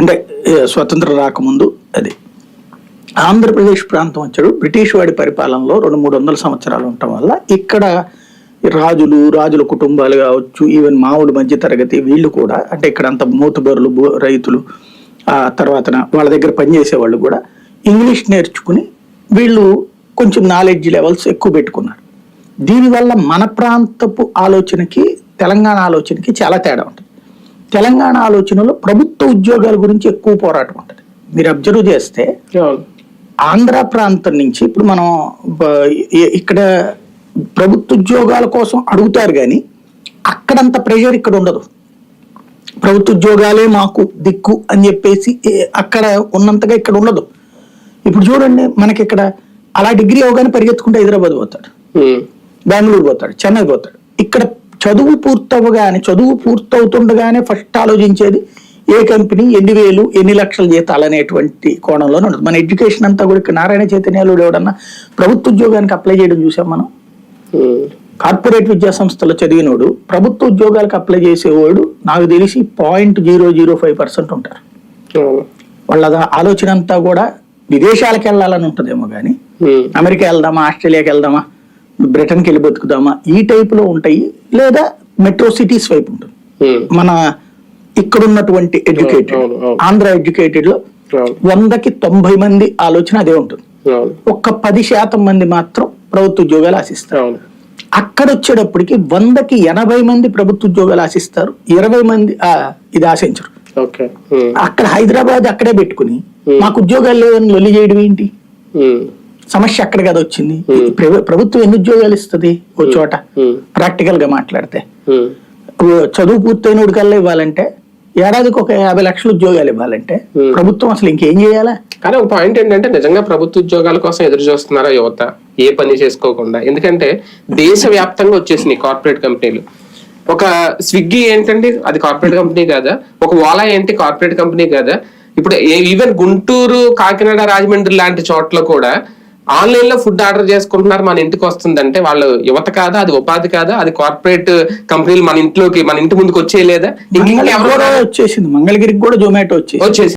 అంటే స్వతంత్రం రాకముందు అది. ఆంధ్రప్రదేశ్ ప్రాంతం వచ్చాడు. బ్రిటిష్ వాడి పరిపాలనలో రెండు మూడు వందల సంవత్సరాలు ఉండటం వల్ల ఇక్కడ రాజులు రాజుల కుటుంబాలు కావచ్చు ఈవెన్ మామూలు మధ్య తరగతి వీళ్ళు కూడా అంటే ఇక్కడ అంత మూతబరులు రైతులు ఆ తర్వాత వాళ్ళ దగ్గర పనిచేసే వాళ్ళు కూడా ఇంగ్లీష్ నేర్చుకుని వీళ్ళు కొంచెం నాలెడ్జ్ లెవెల్స్ ఎక్కువ పెట్టుకున్నారు. దీనివల్ల మన ప్రాంతపు ఆలోచనకి తెలంగాణ ఆలోచనకి చాలా తేడా ఉంటుంది. తెలంగాణ ఆలోచనలో ప్రభుత్వ ఉద్యోగాల గురించి ఎక్కువ పోరాటం ఉంటుంది. మీరు అబ్జర్వ్ చేస్తే ఆంధ్ర ప్రాంతం నుంచి ఇప్పుడు మనం ఇక్కడ ప్రభుత్వ ఉద్యోగాల కోసం అడుగుతారు కానీ అక్కడంత ప్రెషర్ ఇక్కడ ఉండదు. ప్రభుత్వ ఉద్యోగాలే మాకు దిక్కు అని చెప్పేసి అక్కడ ఉన్నంతగా ఇక్కడ ఉండదు. ఇప్పుడు చూడండి మనకి ఇక్కడ అలా డిగ్రీ అవగానే పరిగెత్తుకుంటే హైదరాబాద్ పోతాడు. బెంగళూరు పోతాడు చెన్నై పోతాడు. ఇక్కడ చదువు పూర్తవగానే చదువు పూర్తవుతుండగానే ఫస్ట్ ఆలోచించేది ఏ కంపెనీ ఎన్ని వేలు ఎన్ని లక్షల జీతాలు అనేటువంటి కోణంలోనే ఉంటుంది మన ఎడ్యుకేషన్ అంతా కూడా ఇక్కడ నారాయణ చైతన్యాలు ఎవడన్నా ప్రభుత్వ ఉద్యోగానికి అప్లై చేయడం చూసాం మనం. కార్పొరేట్ విద్యా సంస్థలో చదివినోడు ప్రభుత్వ ఉద్యోగాలకు అప్లై చేసేవాడు నాకు తెలిసి point zero zero five percent ఉంటారు వాళ్ళ ఆలోచన అంతా కూడా విదేశాలకు వెళ్ళాలని ఉంటుందేమో కానీ. అమెరికా వెళ్దామా ఆస్ట్రేలియాకి వెళ్దామా బ్రిటన్కి వెళ్ళి బతుకుదామా? ఈ టైపులో ఉంటాయి. లేదా మెట్రో సిటీస్ వైపు ఉంటుంది. మన ఇక్కడ ఉన్నటువంటి ఎడ్యుకేటెడ్. ఆంధ్ర ఎడ్యుకేటెడ్లో వందకి తొంభై మంది ఆలోచన అదే ఉంటుంది. ఒక్క పది శాతం మంది మాత్రం ప్రభుత్వ ఉద్యోగాలు ఆశిస్తారు. అక్కడ వచ్చేటప్పటికి వందకి ఎనభై మంది ప్రభుత్వ ఉద్యోగాలు ఆశిస్తారు. ఇరవై మంది ఇది ఆశించరు. అక్కడ హైదరాబాద్ అక్కడే పెట్టుకుని. మాకు ఉద్యోగాలు లేవని లొల్లి చేయడం ఏంటి. సమస్య అక్కడ కదా వచ్చింది. ప్రభుత్వం ఎన్ని ఉద్యోగాలు ఇస్తుంది? ఓ చోట. ప్రాక్టికల్గా మాట్లాడితే. చదువు పూర్తయిన కల్లా ఇవ్వాలంటే ఏడాదికి ఒక యాభై లక్షల ఉద్యోగాలు ఇవ్వాలంటే. ప్రభుత్వం అసలు ఇంకేం చేయాలా? కానీ ఒక పాయింట్ ఏంటంటే నిజంగా ప్రభుత్వ ఉద్యోగాల కోసం ఎదురు చూస్తున్నారా యువత? ఏ పని చేసుకోకుండా. ఎందుకంటే దేశవ్యాప్తంగా వచ్చేసినాయి కార్పొరేట్ కంపెనీలు. ఒక స్విగ్గీ ఏంటండి అది కార్పొరేట్ కంపెనీ కాదా? ఒక ఓలా ఏంటి కార్పొరేట్ కంపెనీ కాదా? ఇప్పుడు ఈవెన్ గుంటూరు కాకినాడ రాజమండ్రి లాంటి చోట్ల కూడా ఆన్లైన్లో ఫుడ్ ఆర్డర్ చేసుకుంటున్నారు మన ఇంటికి వస్తుందంటే వాళ్ళు యువత కాదా అది ఉపాధి కాదా అది కార్పొరేట్ కంపెనీలు మన ఇంట్లోకి మన ఇంటి ముందుకు వచ్చేయలేదా? ఇంకెవరో కూడా వచ్చేసింది మంగళగిరికి కూడా జొమాటో వచ్చేసింది. వచ్చేసి